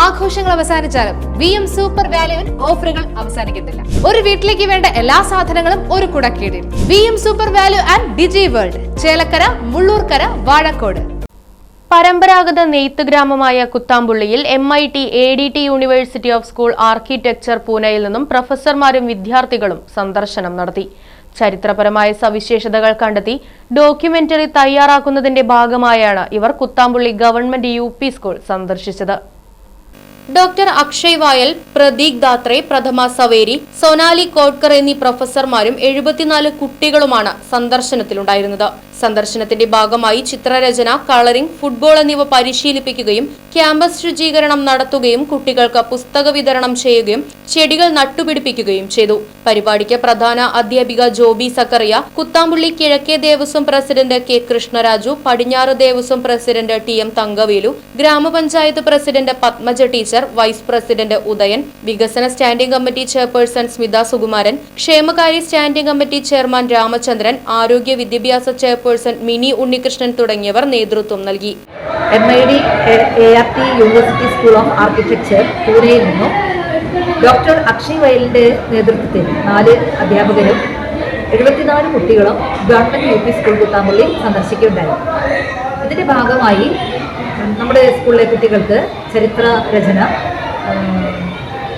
ആഘോഷങ്ങൾ അവസാനിച്ചാലും V M super വാല്യുവിൽ ഓഫറുകൾ അവസാനിക്കുന്നില്ല. ഒരു വീട്ടിലേക്ക് വേണ്ട എല്ലാ സാധനങ്ങളും ഒരു കുടക്കീടിൽ. V M super value and digi world Chelakkara Mulloorkara Vazhakode. പരമ്പരാഗത നെയ്ത്ത് ഗ്രാമമായ കുത്താമ്പുള്ളിയിൽ M I T A D T university of school architecture പൂനെയിൽ നിന്നും പ്രൊഫസർമാരും വിദ്യാർത്ഥികളും സന്ദർശനം നടത്തി. ചരിത്രപരമായ സവിശേഷതകൾ കണ്ടെത്തി ഡോക്യുമെന്ററി തയ്യാറാക്കുന്നതിന്റെ ഭാഗമായാണ് ഇവർ കുത്താമ്പുള്ളി ഗവൺമെന്റ് യു സ്കൂൾ സന്ദർശിച്ചത്. ഡോക്ടർ അക്ഷയ് വായൽ പ്രതീക് ദാത്രെ പ്രഥമ സവേരി സോനാലി കോട്കർ എന്നീ പ്രൊഫസർമാരും എഴുപത്തിനാല് കുട്ടികളുമാണ് സന്ദർശനത്തിലുണ്ടായിരുന്നത്. സന്ദർശനത്തിന്റെ ഭാഗമായി ചിത്രരചന കളറിംഗ് ഫുട്ബോൾ എന്നിവ പരിശീലിപ്പിക്കുകയും ക്യാമ്പസ് ശുചീകരണം നടത്തുകയും കുട്ടികൾക്ക് പുസ്തക വിതരണം ചെയ്യുകയും ചെടികൾ നട്ടുപിടിപ്പിക്കുകയും ചെയ്തു. പരിപാടിക്ക് പ്രധാന അധ്യാപിക ജോബി സക്കറിയ കുത്താമ്പുള്ളി കിഴക്കേ ദേവസ്വം പ്രസിഡന്റ് കെ കൃഷ്ണരാജു പടിഞ്ഞാറ് Devaswom president T M Thankavelu ഗ്രാമപഞ്ചായത്ത് president Padmaja teacher vice president Udayan വികസന standing committee chairperson Smitha Sukumaran ക്ഷേമകാര്യ സ്റ്റാൻഡിംഗ് കമ്മിറ്റി ചെയർമാൻ രാമചന്ദ്രൻ ആരോഗ്യ വിദ്യാഭ്യാസ ചെയർപേഴ്സൺ മിനി ഉണ്ണികൃഷ്ണൻ തുടങ്ങിയവർ നേതൃത്വം നൽകി. M I D A R T university school of architecture പൂനെയിൽ നിന്നും ഡോക്ടർ അക്ഷയ് വയലിന്റെ നേതൃത്വത്തിൽ നാല് അധ്യാപകരും എഴുപത്തിനാല് കുട്ടികളും government U P school Kuthampally സന്ദർശിക്കുകയുണ്ടായി. ഇതിന്റെ ഭാഗമായി നമ്മുടെ സ്കൂളിലെ കുട്ടികൾക്ക് ചരിത്ര രചന ഉം,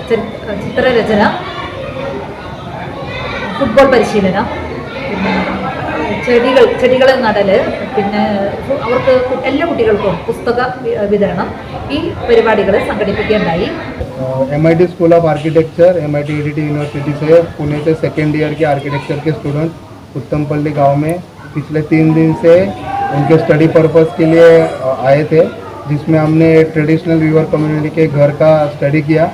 ചരി- ചിത്രരചന ഫുട്ബോൾ പരിശീലനം പിന്നെ ചെടികൾ ചെടികൾ നടല് പിന്നെ ഫു- അവർക്ക് കു- എല്ലാ കുട്ടികൾക്കും പുസ്തക വി- വിതരണം ഈ പരിപാടികൾ സംഘടിപ്പിക്കുകയുണ്ടായി M I T School of Architecture M I T University से पुणे से सेकेंड ईयर के आर्किटेक्चर के स्टूडेंट उत्तमपल्ली गांव में पिछले तीन दिन से उनके स्टडी पर्पस के लिए अ, आए थे जिसमें हमने ट्रेडिशनल व्यूअर कम्युनिटी के घर का स्टडी किया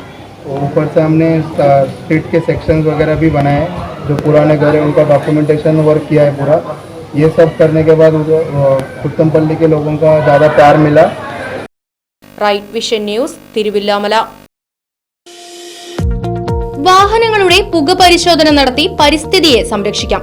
और ऊपर से हमने स्ट्रीट के सेक्शंस वगैरह भी बनाए जो पुराने घर है उनका डॉक्यूमेंटेशन वर्क किया है पूरा ये सब करने के बाद उधर, अ, उत्तमपल्ली के लोगों का ज़्यादा प्यार मिला റൈറ്റ് വിഷൻ ന്യൂസ് തിരുവില്ലാമല വാഹനങ്ങളുടെ പുക പരിശോധന നടത്തി പരിസ്ഥിതിയെ സംരക്ഷിക്കാം